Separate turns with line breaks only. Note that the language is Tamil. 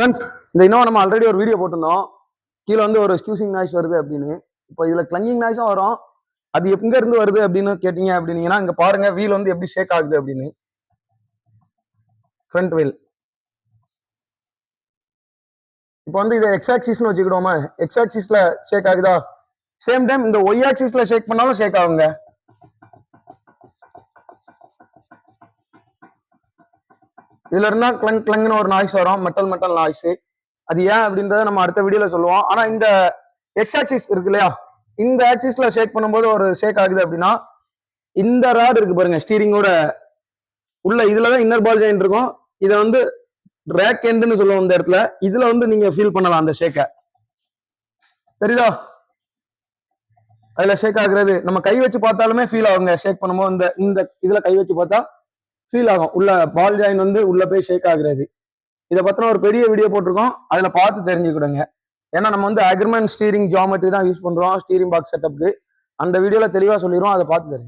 Friends, இந்த இன்னும் நம்ம ஆல்ரெடி ஒரு வீடியோ போட்டிருந்தோம். கீழே வந்து ஒரு ஸ்டூசிங் நாய்ஸ் வருது அப்படின்னு. இப்போ இதில் கிளங்கிங் நாய்ஸும் வரும். அது எங்க இருந்து வருது அப்படின்னு கேட்டீங்க அப்படின்னீங்கன்னா இங்கே பாருங்க வீல் வந்து எப்படி ஷேக் ஆகுது அப்படின்னு. ஃப்ரண்ட் வீல் இப்போ வந்து இதை எக்ஸாக்சிஸ்னு வச்சுக்கிடுவோமா? எக்ஸ் ஷேக் ஆகுதா? சேம் டைம் இந்த ஒய் ஆக்சிஸ்ல ஷேக் பண்ணாலும் ஷேக் ஆகுங்க. இதுல இருந்தா கிளங் கிளங்னு ஒரு நாய்ஸ் வரும். மெட்டல் மெட்டல் நாய்ஸ் அது ஏன் அப்படின்றத நம்ம அடுத்த வீடியோல சொல்லுவோம். ஆனா இந்த எக்ஸ் ஆக்சிஸ் இருக்கு இல்லையா? இந்த ஆக்சிஸ்ல ஷேக் பண்ணும்போது ஒரு ஷேக் ஆகுது அப்படின்னா இந்த ராட் இருக்கு பாருங்க ஸ்டீரிங்கோட உள்ள. இதுலதான் இன்னர் பால் ஜாயின் இருக்கும். இதை வந்து ரேக் எண்டுன்னு சொல்லுவோம் இந்த இடத்துல. இதுல வந்து நீங்க ஃபீல் பண்ணலாம் அந்த ஷேக்கை தெரியுதா? அதுல ஷேக் ஆகுறது. நம்ம கை வச்சு பார்த்தாலுமே ஃபீல் ஆகுங்க. ஷேக் பண்ணும்போது இந்த இந்த இதுல கை வச்சு பார்த்தா ஃபீல் ஆகும். உள்ள பால் ஜாயின் வந்து உள்ள போய் ஷேக் ஆகுறது. இதை பத்தின ஒரு பெரிய வீடியோ போட்டிருக்கோம். அதுல பார்த்து தெரிஞ்சுக்கிடுங்க. ஏன்னா நம்ம வந்து அக்ரிமெண்ட் ஸ்டீரிங் ஜாமெட்ரி தான் யூஸ் பண்றோம். ஸ்டீரிங் பாக்ஸ் செட்டப்க்கு அந்த வீடியோல தெளிவா சொல்லிடுவோம் அதை பார்த்து தெரிஞ்சுங்க